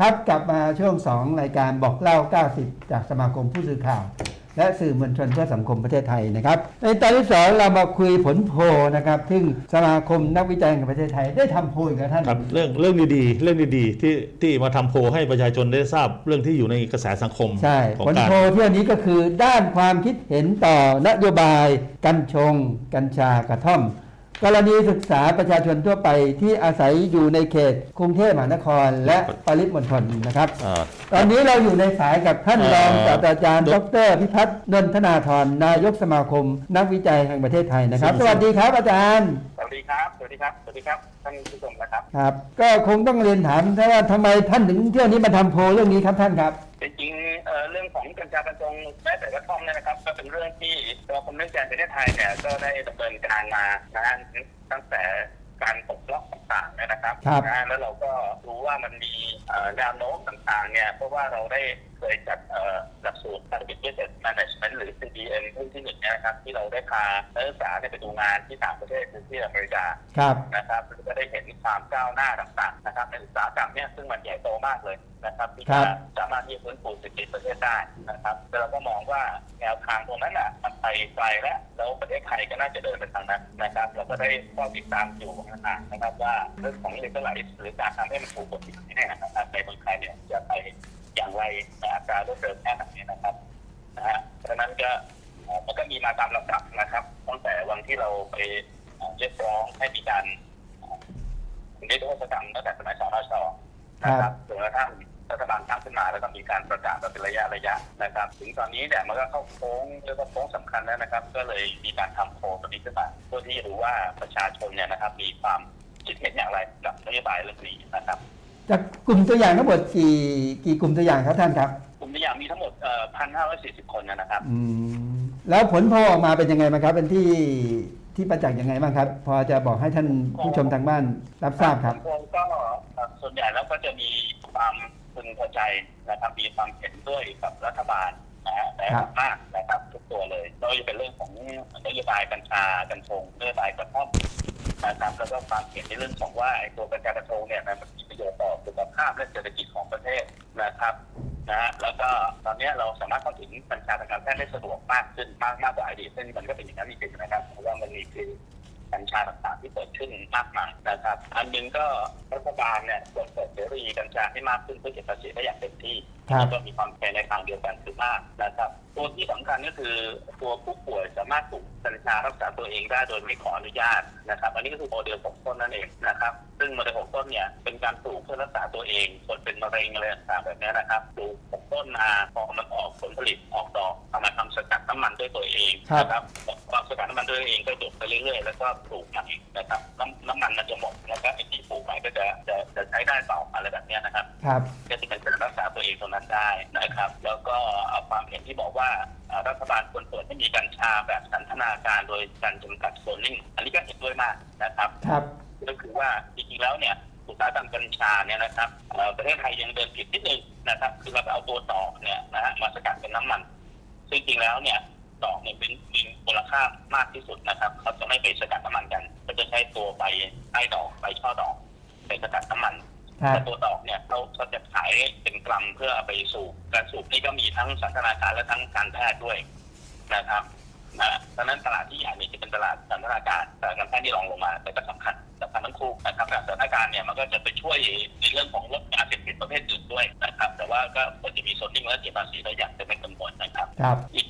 ครับกลับมาช่วง 2 รายการบอกเล่า 90 จากสมาคมผู้สื่อข่าว และสื่อมวลชนเพื่อสังคมประเทศไทยนะครับ ในตอนที่สองเรามาคุยผลโพลนะครับ ซึ่งสมาคมนักวิจัยแห่งประเทศไทยได้ทำโพลอีกแล้วท่านครับเรื่องเรื่องดีๆเรื่องดีๆที่ที่มาทำโพลให้ประชาชนได้ทราบเรื่องที่อยู่ในกระแสสังคมใช่ของผลการโพลเที่ยวนี้ก็คือด้านความคิดเห็นต่อนโยบาย กัญชง กัญชากระท่อม กรณีศึกษาประชาชนทั่วไปที่อาศัยอยู่ในเขตกรุงเทพมหานครและปริมณฑลนะครับเอ่อตอนนี้เราอยู่ในสายกับท่านเอ่อรองศาสตราจารย์ดดรพิพัฒน์นนทนาธรนายกสมาคม นักวิจัยแห่งประเทศไทยนะครับซึ่สงวัสดีครับอาจารย์สวัสดีครับ สวัสดีครับ สวัสดีครับ ท่านผู้ชมนะครับ ครับ ก็คงต้องเรียนถามท่านว่าทำไมท่านถึงเที่ยวนี้มาทำโพลเรื่องนี้ครับท่านครับ จริงๆเอ่อเรื่องของกัญชากัญชงแม้แต่กระท่อมเนี่ยนะครับ ก็เป็นเรื่องที่ตัวคมนักวิจัยประเทศไทยเนี่ยก็ได้ดำเนินการมานะฮะตั้งแต่การปกล็อกต่างๆเนี่ยนะครับครับนะฮะแล้วเราก็รู้ว่ามันมีเอ่อแนวโน้มต่างๆเนี่ยเพราะว่าเราได้เคยจัดเอ่อหลักสูตร Public Business Management หรือ CBM รุ่นที่หนึ่งเนี่ยนะครับ ที่เราได้พานักศึกษาเนี่ยไปดูงานที่ต่างประเทศคือที่อเมริกาครับนะครับเราก็ได้เห็นความก้าวหน้าต่างๆนะครับในอุตสาหกรรมเนี่ยซึ่งมันใหญ่โตมากเลย นะครับที่ครัจะบสามารถที่จะฟื้นฟูเศรษฐกิจประเทศได้นะครับแต่เราก็มองว่าแนวทางตรงนั้นอะมันไปไกลแล้วแล้วประเทศไทยก็น่าจะเดินไปทางนั้นนะครับเราก็ได้เฝ้าติดตามอยู่ห่างๆนะครับ ว่าเรื่องของเลกไลซ์หรือการทำให้มันถูกกฎหมายเนี่ยนะครับในเมืองไทยเนี่ยจะไปอย่างไรในอัตรารวดเร็วแค่ไหนนะครับนะฮะดังนั้นก็เอ่อมันก็มีมาตามลำดับนะครับตั้งแต่วันที่เราไปเอ่อเรียกร้องให้มีการนิรโทษกรรมตั้งแต่สมัยสนชนะครับจนกระทั่ง รัฐบาลตั้งขึ้นมาแล้วก็มีการประกาศมาเป็นระยะระยะนะครับ ถึงตอนนี้เนี่ยมันก็เข้าโค้งเรียกว่าโค้งสำคัญแล้วนะครับ ก็เลยมีการทำโพลตัวนี้ขึ้นมาเพื่อที่จะรู้ว่าประชาชนเนี่ยนะครับมีความคิดเห็นอย่างไรกับนโยบายเรื่องนี้นะครับจากกลุ่มตัวอย่างทั้งหมดกี่กี่กลุ่มตัวอย่างครับท่านครับ กลุ่มตัวอย่างมีทั้งหมดเอ่อพันห้าร้อยสี่สิบคนนะครับอืมแล้วผลโพลออกมาเป็นยังไงบ้างครับ เป็นที่ที่ประจักษ์ยังไงบ้างครับ พอจะบอกให้ท่านผู้ชมทางบ้านรับทราบครับผลก็เอ่อส่วนใหญ่แล้วก็จะมีความ พึงพอใจนะครับมีความเห็นด้วยกับรัฐบาลนะฮะแต่ครับมากนะครับทุกตัวเลยไม่ว่าจะเป็นเรื่องของนโยบายกัญชากัญชงนโยบายกระท่อมนะครับแล้วก็ความเห็นในเรื่องของว่าไอ้ตัวกัญชากัญชงเนี่ยมันมีประโยชน์ต่อสุขภาพและเศรษฐกิจของประเทศนะครับนะฮะแล้วก็ตอนนี้เราสามารถเข้าถึงกัญชาทางการแพทย์ได้สะดวกมากขึ้นมากมากกว่าอดีตซึ่งมันก็เป็นอย่างนั้นจริงๆนะครับเพราะว่ามันมีคือ กัญชาต่างๆที่เกิดขึ้นมากมายนะครับ อันหนึงก็รัฐบาลเนี่ยควรเปิดเสรีกัญชาให้มากขึ้นเพื่อเก็บภาษีได้อย่างเต็มที่ครับแล้วก็มีความแคร์ในทางเดียวกันคือมากนะครับตัวที่สำคัญก็คือตัวผู้ป่วยสามารถปลูกกัญชารักษาตัวเองได้โดยไม่ขออนุญาตนะครับ อันนี้ก็คือโมเดลของต้นนั่นเองนะครับ ซึ่งโมเดลของต้นเนี่ยเป็นการปลูกเพื่อรักษาตัวเองคนเป็นมะเร็งอะไรต่างๆแบบนี้นะครับปลูกของต้นมาพอมันออกผลผลิตออกดอกเอามาทำสกัดน้ำมันด้วยตัวเองนะครับความสกัดน้ำมันด้วยตัวเองก็หยดไปเรื่อยๆ แล้วก็ปลูกใหม่นะครับน้ำน้ำมันมันจะหมดแล้วก็ไอ้ที่ปลูกใหม่ก็จะจะจะใช้ได้ต่ออะไรแบบเนี้ยนะครับครับก็จะเป็นการรักษาตัวเองตรงนั้นได้นะครับ แล้วก็เอาความเห็นที่บอกว่าเอ่อรัฐบาลควรเปิดให้มีกัญชาแบบสันทนาการโดยการจำกัดโซนนิ่งอันนี้ก็เห็นด้วยมากนะครับครับก็คือว่าจริงๆแล้วเนี่ยอุตสาหกรรมกัญชาเนี่ยนะครับเอ่อประเทศไทยยังเดินผิดนิดนึงนะครับ คือเราไปเอาตัวดอกเนี่ยนะฮะมาสกัดเป็นน้ำมันซึ่งจริงๆแล้วเนี่ย ดอกเนี่ยเป็นมีมูลค่ามากที่สุดนะครับเขาจะไม่ไปสกัดน้ำมันกันก็จะใช้ตัวใบใต้ดอกใบช่อดอกไปสกัดน้ำมันครับแต่ตัวดอกเนี่ยเขาเขาจะขายเป็นกรัมเพื่อเอาไปสูบการสูบนี่ก็มีทั้งสันทนาการและทั้งการแพทย์ด้วยนะครับนะดังนั้นตลาดที่ใหญ่เนี่ยจะเป็นตลาดสันทนาการแต่การแพทย์ที่รองลงมา แต่ก็สำคัญสำคัญทั้งคู่นะครับแต่สันทนาการเนี่ยมันก็จะไปช่วยในเรื่องของลดยาเสพติดประเภทอื่นด้วยนะครับ แต่ว่าก็ควรจะมีโซนนิ่งและเก็บภาษีได้อย่างเต็มเม็ดเต็มหน่วยนะครับครับอีก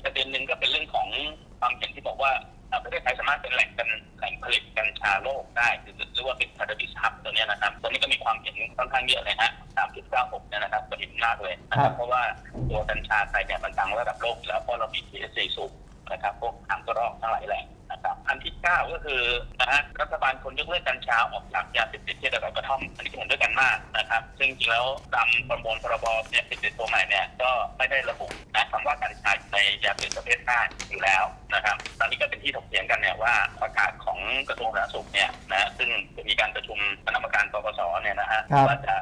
ประเด็นหนึ่งก็ นมากเลยนะคครัรับบเพราะว่าตัวกัญชาไทยเนี่ยมันดังระดับโลกอยู่แล้วเพราะเรามี THC สูงนะครับพวกทางกระรอกทั้งหลายแหล่งนะครับอันที่เก้าก็คือนะฮะรัฐบาลควรยกเลิกกัญชาออกจากยาเสพติดที่เดียวกับกระท่อมอันนี้ก็เห็นด้วยกันมากนะครับซึ่งจริงๆแล้วตามประมวลพรบเนี่ยสิทธิตัวใหม่เนี่ยก็ไม่ได้ระบุนะคำว่ากัญชาในยาเสพติดประเภทห้าอยู่แล้วนะครับตอนนี้ก็เป็นที่ถกเถียงกันเนี่ยว่าประกาศของกระทรวงสาธารณสุขเนี่ยนะซึ่งจะมีการประชุมคณะกรรมการปปสเนี่ยนะฮะครับว่าจะ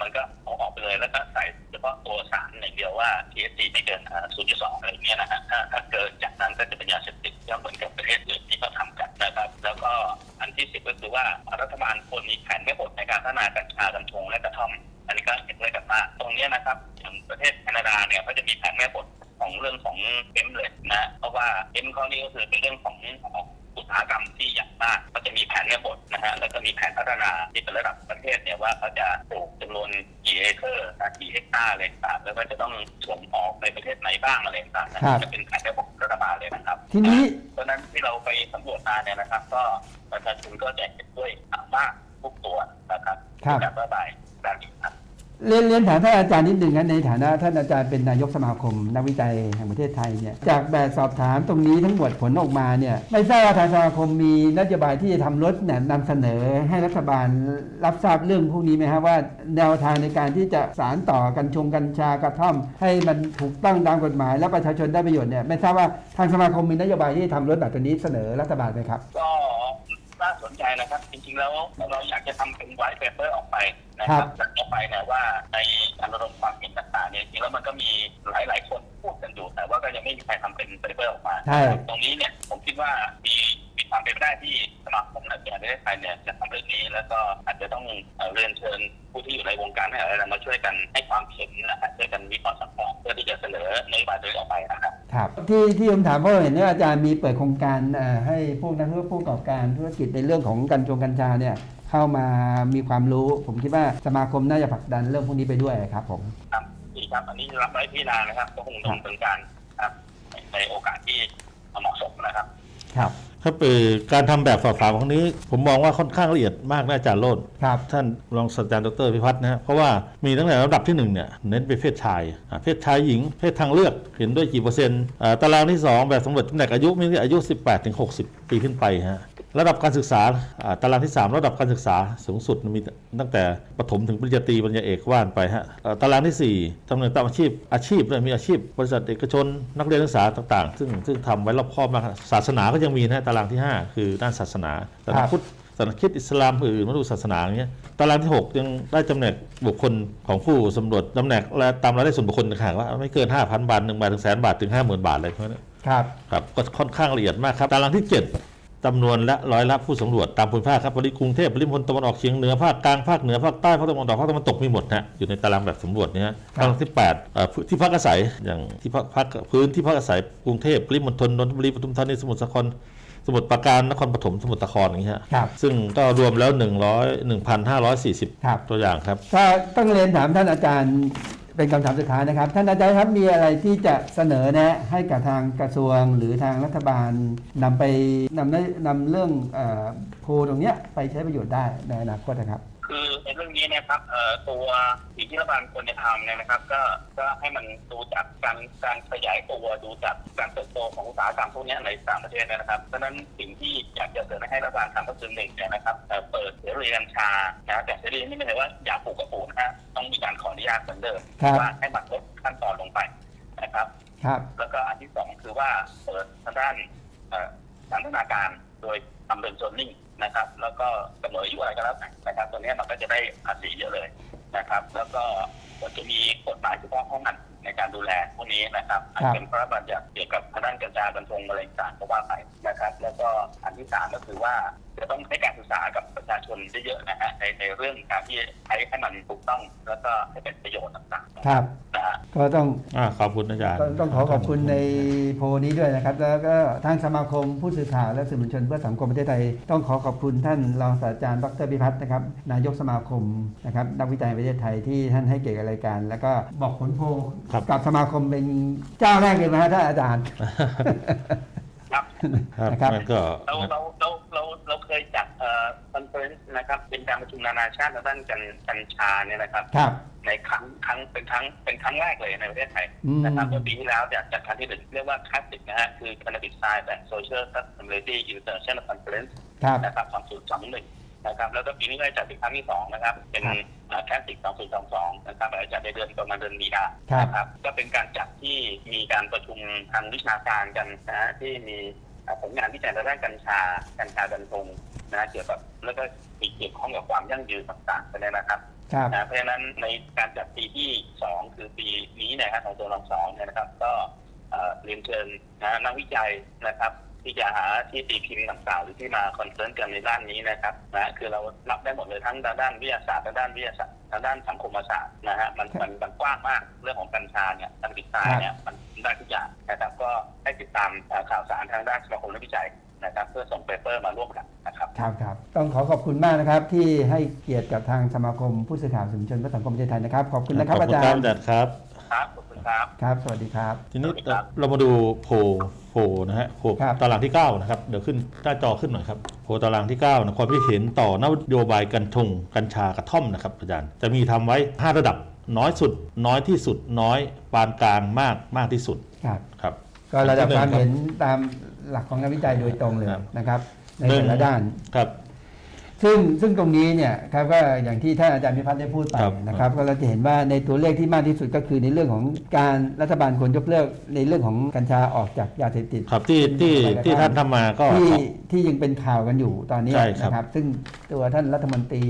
มันก็เอาออกไปเลยแล้วก็ใส่เฉพาะตัวสารอย่างเดียวว่า THC ไม่เกิน 0.2 อะไรเงี้ยนะฮะถ้าถ้าเกินจากนั้นก็จะเป็นยาเสพติดก็เหมือนกับประเทศอื่นที่เขาทำกันนะครับ แล้วก็อันที่สิบก็คือว่ารัฐบาลคนรมีแผนไม่หมดในการพัฒนากัญชากัญชงและกระท่อม อันนี้ก็เห็นด้วยกันมากตรงนี้นะครับอย่างประเทศแคนาดาเนี่ยเขาจะมีแผนไม่หดของเรื่องของเอ็มเลยนะเพราะว่าเอ็มข้อนี้ก็คือเป็นเรื่องของ ตสาหกรรมที่ใหญ่มากก็จะมีแผนในบทนะฮะแล้วก็มีแผนพัฒนาที่เป็นระดับประเทศเนี่ยว่าเขาจะปลูกจำนวนกี่เอเคอร์นะกี่เฮกตาร์อะไรต่างๆแล้วก็จะต้องส่งออกในประเทศไหนบ้างอะไรต่างๆนะครับจะเป็นแผนในบทรัฐบาลเลยนะครับทีนี้เพราะฉะนั้นที่เราไปสำรวจมาเนี่ยนะครับ ก็ประชาชนก็จะเห็นด้วยมากทุกตัวนะครับครับการระบายการอีกครับ เรียนเรียนถามท่านอาจารย์นิดหนึ่งนะในฐานะท่านอาจารย์เป็นนายกสมาคม นักวิจัยแห่งประเทศไทยเนี่ยจากแบบสอบถามตรงนี้ทั้งหมดผลออกมาเนี่ยไม่ทราบว่าทางสมาคมมีนโยบายที่จะทำรถเนี่ยนำเสนอให้รัฐบาลรับทราบเรื่องพวกนี้ไหมครับว่าแนวทางในการที่จะสารต่อกัญชงกัญชากระท่อม ให้มันถูกต้องตามกฎหมาย และประชาชนได้ประโยชน์เนี่ยไม่ทราบว่าทางสมาคมมีนโยบายที่จะทำรถแบบตัวนี้เสนอรัฐบาลไหมครับก็ ใจนะครับ จริงๆแล้วเราอยากจะทำเป็นไวท์เปเปอร์ออกไปนะคครัรับบจัดออกไปเนี่ยว่าในการระดมความเห็นต่างๆเนี่ยจริงๆแล้วมันก็มีหลายๆ คนพูดกันอยู่แต่ว่าก็ยังไม่มีใครทำเป็นเปเปอร์ออกมาใช่ตรงนี้เนี่ยผมคิดว่ามีมีความเป็นไปได้ที่สมาคมนักกีฬาประเทศไทยเนี่ยจะทำเรื่องนี้ แล้วก็อาจจะต้องเอ่อเรียนเชิญผู้ที่อยู่ในวงการให้อะไรมาช่วยกันให้ความเห็นนะครับช่วยกันวิเคราะห์สังเคราะห์เพื่อที่จะเสนอนโยบายตัวนี้ออกไปนะ ครับครับที่ที่ผมถามเพราะเห็นว่าอาจารย์มีเปิดโครงการเอ่อให้พวกนักธุรกิจผู้ประกอบการธุรกิจในเรื่องของกัญชงกัญชาเนี่ยเข้ามามีความรู้ ผมคิดว่าสมาคมน่าจะผลักดันเรื่องพวกนี้ไปด้วยครับผมครับดีครับอันนี้รับไว้พิจารณานะครับก็คงต้องเป็นการครับในโอกาสที่เหมาะสมนะครับ ครับครับเอ่อการทำแบบสอบถามครั้งนี้ ผมมองว่าค่อนข้างละเอียดมากนะอาจารย์โลดครับท่านรองศาสตราจารย์ดรพิพัฒน์นะฮะเพราะว่ามีตั้งแต่ระดับที่หนึ่งเนี่ยเน้นไปเพศชายอ่าเพศชายหญิง เพศทางเลือกเห็นด้วยกี่เปอร์เซ็นต์อ่าตารางที่สองแบบสำรวจจำแนกอายุมีอายุ 18ถึง60 ปีขึ้นไปฮะ ระดับการศึกษาอ่าตารางที่ 3 ระดับการศึกษาสูงสุดมีตั้งแต่ประถมถึงปริญญาตรีปริญญาเอกว่านไปฮะเอ่อตารางที่ 4ตำแหน่งตามอาชีพอาชีพเนี่ยมีอาชีพ บริษัทเอกชนนักเรียนนักศึกษาต่างๆ ซึ่งซึ่งทำไว้รอบคอบมากศาสนาก็ยังมีนะตารางที่ 5 คือด้านศาสนาศาสครันาบพุทธศาสนาคริสต์อิสลามอื่นมาดูศาสนาอย่างเงี้ยตารางที่ 6 ยังได้จำแนกบุคคลของผู้สำรวจจำแนกและตามรายได้ส่วนบุคคลต่างๆว่าไม่เกิน 5,000 บาท1บาทถึงแสนบาทถึง 50,000 บาทอะไรพวกนี้ครับครับก็ค่อนข้างละเอียดมากครับตารางที่ 7 จำนวนและร้อยละผู้สำรวจตามภูมิภาคครับปริกรุงเทพปริมณฑลตะวันออกเฉียงเหนือภาคกลางภาคเหนือภาคใต้ภาคตะวันออกภาคตะวันตกมีหมดนะอยู่ในตารางแบบสำรวจเนี้ยครับตารางที่8เอ่อที่พักอาศัยอย่างที่พักพักพื้นที่พักอาศัยกรุงเทพปริมณฑลนนทบุรีปทุมธานีสมุทรสาครสมุทรปราการนครปฐมสมุทรสาครอย่างเงี้ยครับซึ่งก็รวมแล้ว 100 1,540ครับตัวอย่างครับก็ต้องเรียนถามท่านอาจารย์ เป็นคำถามสุดท้ายนะครับ ท่านอาจารย์ครับมีอะไรที่จะเสนอแนะให้กับทางกระทรวงหรือทางรัฐบาลนำไปนำนำเรื่องอโพลตรงเนี้ยไปใช้ประโยชน์ได้ในอนาคตนะครับ คือในเรื่องนี้เนะครับเอ่อตัวสิ่งที่รัฐบาลควรจะทำเนี่ยนะครับ ก็ก็ให้มันดูจากการการขยายตัวดูจากการเติบโตของอุตสาหกรรมพวกนี้ในต่างประเทศนะครับเพราะฉะนั้นสิ่งที่อยากจะเสนอให้รัฐบาลทำก็คือหนึ่งเนี่ยนะครับเอ่อเปิดเสรีกัญชานะแต่เสรีนี่ไม่ใช่ว่าอยากปลูกก็ปลูกนะฮะต้องมีการขออนุญาตเหมือนเดิมครับว่าให้มันลดขั้นตอนลงไปนะครับครับแล้วก็อันที่สองคือว่าเปิดทางด้านเอ่อสันทนาการโดยทำเป็นโซนนิ่ง นะครับ แล้วก็กำหนดอายุอะไรก็แล้วแต่นะครับตัวเนี้ยมันก็จะได้ภาษีเยอะเลยนะครับ แล้วก็จะมีกฎหมายเฉพาะห้องอันในการดูแลพวกนี้นะครับอาจจะเป็นพระราชบัญญัติเกี่ยวกับทางด้านกัญชากัญชงอะไรต่างๆก็ว่าไปนะครับ แล้วก็อันที่สามก็คือว่าจะต้องให้การศึกษากับประชาชนเยอะๆนะฮะในในเรื่องการที่ใช้ให้มันถูกต้อง แล้วก็ให้เป็นประโยชน์ต่างๆครับนะฮะ ก็ต้องอ่าขอบคุณอาจารย์ ต้องต้องขอขอบคุณในโพลนี้ด้วยนะครับ แล้วก็ทางสมาคมผู้สื่อข่าวและสื่อมวลชนเพื่อสังคมประเทศไทย ต้องขอขอบคุณท่านรองศาสตราจารย์ดรพิพัฒน์นะครับนายกสมาคมนะครับนักวิจัยแห่งประเทศไทยที่ท่านให้เกียรติกับรายการ แล้วก็บอกผลโพลครับกับสมาคมเป็นเจ้าแรกเลยนะฮะท่านอาจารย์ครับครับนะครับงั้นก็เราเราเราเราเราเคยจัดเอ่อคอนเฟอเรนซ์นะครับเป็นการประชุมนานาชาติทางด้านกัญกัญชาเนี่ยนะครับครับ ในครั้งครั้งเป็นครั้งเป็นครั้งแรกเลยในประเทศไทยอืม นะครับเมื่อปีที่แล้วจัดจัดครั้งที่หนึ่งเรียกว่าคลาสสิกนะฮะคือ Cannabis Science and Social Sustainability International Conference ครับ นะครับ2021นะครับแล้วก็ปีนี้ก็จัดเป็นครั้งที่สองนะครับ เป็นแคสติก2022นะครับอาจจะในเดือนประมาณเดือนมีนาครับนะครับ ก็เป็นการจัดที่มีการประชุมทางวิชาการกันนะฮะที่มีอ่าผลงานวิจัยทางด้านกัญชากัญชากัญชงนะฮะเกี่ยวกับแล้วก็มีเกี่ยวข้องกับความยั่งยืนต่างๆกันเนี่ยนะครับ ครับนะเพราะฉะนั้นในการจัดปีที่สองคือปีนี้นะครับของตัวรองสองเนี่ยนะครับ ก็เอ่อเรียนเชิญนะนักวิจัยนะครับ ที่จะหาที่ตีพิมพ์ต่างๆหรือที่มาคอนเซิร์นกันในด้านนี้นะครับนะคือเรารับได้หมดเลยทั้งด้านวิทยาศาสตร์และด้านวิทยาศาสตร์และด้านสังคมศาสตร์นะฮะมันมันมันกว้างมากเรื่องของกัญชาเนี่ยการศึกษาเนี่ยมันได้ทุกอย่างนะครับ ก็ให้ติดตามเอ่อข่าวสารทางด้านสมาคมนักวิจัยนะครับ เพื่อส่งเปเปอร์มาร่วมกันนะ ครับครับครับต้องขอขอบคุณมากนะครับ ที่ให้เกียรติกับทางสมาคมผู้สื่อข่าวสื่อมวลชนเพื่อสังคมประเทศไทยนะครับ ขอบคุณนะครับขอบอาคุณจารครับย์อาจารย์ครับ ครับขอบคุณครับ ครับ สวัสดีครับ ทีนี้สวัสดีครับเรามาดูโพลโพลนะฮะโพลครับ ตารางที่ 9 นะครับ เดี๋ยวขึ้นหน้าจอขึ้นหน่อยครับโพลตารางที่9นะความคิดเห็นต่อนโยบายกัญชงกัญชากระท่อมนะครับอาจารย์จะมีทำไว้ 5 ระดับน้อยสุด น้อยที่สุดน้อยปานกลางมากมากที่สุดครับ ครับก็ระดับความอันที่เห็นหนึ่งตามหลักของงานวิจัยโดยตรงเลยครับ นะครับ ในแต่ละด้านครับ ซึ่งซึ่งตรงนี้เนี่ยครับก็อย่างที่ท่านอาจารย์พิพัฒน์ได้พูดไปครับนะครับก็เราจะเห็นว่าในตัวเลขที่มากที่สุดก็คือในเรื่องของการรัฐบาลควรยกเลิกในเรื่องของกัญชาออกจากยาเสพติดครับที่ที่ที่ท่านทำมาก็ ที่ที่ยังเป็นข่าวกันอยู่ตอนนี้ใช่ครับ นะครับ ซึ่งตัวท่านรัฐมนตรี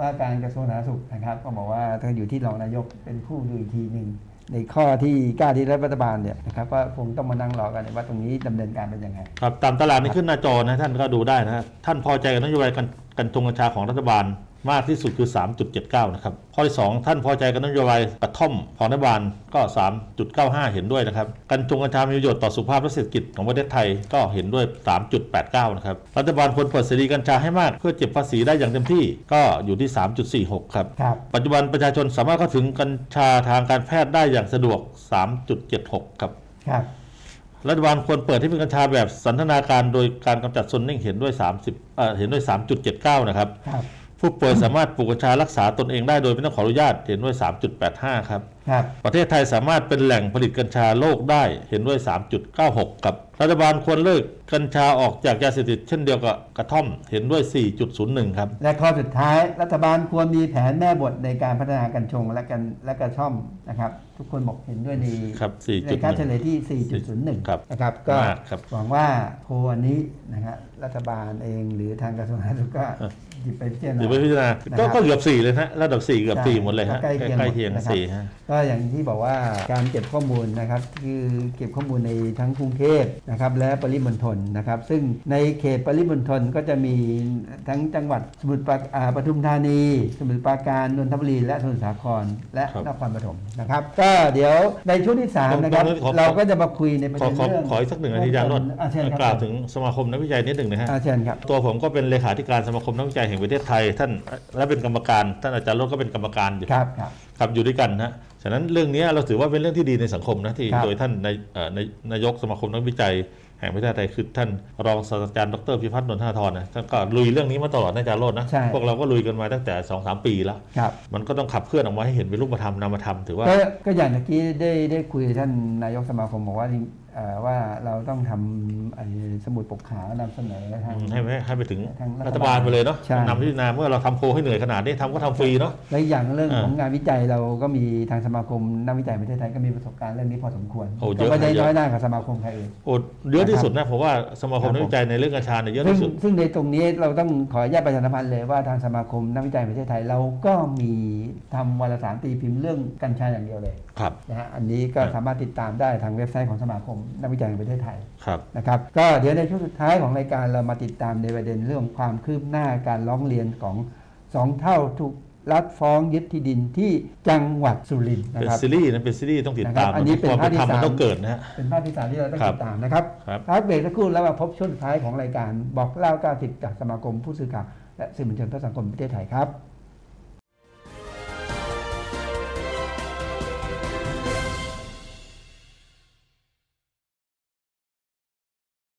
ว่าการกระทรวงสาธารณสุขนะครับ ก็บอกว่าท่านอยู่ที่รองนายกเป็นผู้ดูอีกทีหนึ่งในข้อที่กล้าที่รัฐบาลเนี่ยนะครับก็คงต้องมานั่งรอกันว่าตรงนี้ดำเนินการเป็นยังไง ครับตามตารางนี้ขึ้นหน้าจอนะท่านก็ดูได้นะฮะท่านพอใจกับนโยบายกัญ กัญชงกัญชาของรัฐบาลมากที่สุดคือ 3.79 นะครับ ข้อที่ 2 ท่านพอใจกับนโยบายกระท่อมของรัฐบาลก็ 3.95 เห็นด้วยนะครับ กัญชงกัญชามีประโยชน์ต่อสุขภาพและเศรษฐกิจของประเทศไทยก็เห็นด้วย 3.89 นะครับ รัฐบาลควรเปิดเสรีกัญชาให้มากเพื่อเก็บภาษีได้อย่างเต็มที่ก็อยู่ที่ 3.46 ครับครับปัจจุบันประชาชนสามารถเข้าถึงกัญชาทางการแพทย์ได้อย่างสะดวก 3.76 ครับครับ รัฐบาลควรเปิดให้เป็นกัญชาแบบสันทนาการโดยการกำจัดโซนนิ่งเห็นด้วย 30เอ่อเห็นด้วย 3.79 นะครับ ครับ ผู้ป่วยสามารถปลูกกัญชารักษาตนเองได้โดยไม่ต้องขออนุญาตเห็นด้วย 3.85 ครับ ครับ ประเทศไทยสามารถเป็นแหล่งผลิตกัญชาโลกได้เห็นด้วย 3.96 ครับ รัฐบาลควรเลิกกัญชาออกจากยาเสพติดเช่นเดียวกับกระท่อมเห็นด้วย 4.01 ครับ และข้อสุดท้ายรัฐบาลควรมีแผนแม่บทในการพัฒนากัญชงและกันและกระช่อมนะครับ ทุกคนบอกเห็นด้วยในครับในค่าเฉ4.1ลี่ยที่ 4.01 ครับนะครับก็มากครับ หวังว่าโพลอันนี้นะครับรัฐบาลเองหรือทางกระทรวงสาธารณสุขก็เออ หยิบไปพิจารณาหรือไปพิจารณานะครับก็ก็เกือบ4เลยนะระดับ4เกือบใช่4หมดเลยฮะก็ใกล้เคียงใกล้เคียงหมดนะครับสี่ฮะก็อย่างที่บอกว่าการเก็บข้อมูลนะครับคือเก็บข้อมูลในทั้งกรุงเทพนะครับและปริมณฑลนะครับ ซึ่งในเขตปริมณฑลก็จะมีทั้งจังหวัดสมุทรปราอ่าปทุมธานี สมุทรปราการนนทบุรี และสมุทรสาครและครับนครปฐมนะครับก็เดี๋ยวในช่วงที่3นะครับขอขอเราก็จะมาคุยในประขอเด็นขอเรื่องขออีกสักหนึ่งนาทีอาจารย์นนท์อ่าเชิญครับกล่าวถึงสมาคมนักวิจัยนิดหนึ่งนะฮะอ่าเชิญครับตัวผมก็เป็นเลขาธิการสมาคมนักวิจัยแห่งประเทศไทย ท่านและเป็นกรรมการ ท่านอาจารย์รถก็เป็นกรรมการอยู่ครับครับ ครับอยู่ด้วยกันนะฮะฉะนั้นเรื่องนี้เราถือว่าเป็นเรื่องที่ดีในสังคมนะที่ครับ โดยท่านในเอ่อในนายกสมาคมนักวิจัย แห่งประเทศไทยคือท่านรองศาสตราจารย์ดรพิพัฒน์นนทนาธรนะท่านก็ลุยเรื่องนี้มาตลอดนะอาจารย์โรจน์นะใช่ พวกเราก็ลุยกันมาตั้งแต่2อสปีแล้ว ครับมันก็ต้องขับเคลื่อนออกมาให้เห็นเป็นรูปธรรมนามธรรมถือว่า ก็ก็อย่างเมื่อกี้ได้ได้คุยกับท่านนายกสมาคมบอกว่าจริงเอ่อ ว่าเราต้องทำไอ้สมุดปกขาวนำเสนอทางให้ให้ให้ไปถึงทางรัรัฐฐบาบาลลไปเลยเนาะใช่นำพิจารณาเมื่อเราทำโพลให้เหนื่อยขนาดนี้ทำก็ทำฟรีเนาะและอีกอย่างเรื่องอ่าของงานวิจัยเราก็มีทางสมาคมนักวิจัยประเทศไทยก็มีประสบการณ์เรื่องนี้พอสมควรโอ้เยก็อะไม่ได้เยอะน้อยหน้ากับสมาคมใครอื่นโอ้เยอะที่สุดนะผมว่าสมาคมนักวิจัยในเรื่องกัญชาเนี่ยเยอะซึ่งที่สุดซึ่งในตรงนี้เราต้องขออนุญาตประชาสัมพันธ์เลยว่าทางสมาคมนักวิจัยประเทศไทยเราก็มีทำวารสารตีพิมพ์เรื่องกัญชาอย่างเดียวเลยครับนะฮะอันนี้ก็ครับสามารถติดตามได้ทางเว็บไซต์ของสมาคมนักวิจัยแห่งประเทศไทยครับนะครับก็เดี๋ยวในช่วงสุดท้ายของรายการเรามาติดตามในประเด็นเรื่องความคืบหน้าการร้องเรียนของสองเท่าถูกรัฐฟ้องยึดที่ดินที่จังหวัดสุรินทร์นะเป็นครับซีรีส์นะเป็นซีรีส์ต้องติดนะครับตามอันนี้เป็นความภาคเป็นที่ธรรมมันสามต้องเกิดนะฮะเป็นภาพที่สามที่เราต้องครับติดตามนะครับครับพักเบรกสักครู่แล้วมาพบช่วงสุดท้ายของรายการบอกเล่า90จากสมาคมผู้สื่อข่าวและสื่อมวลชนเพื่อสังคมประเทศไทยครับ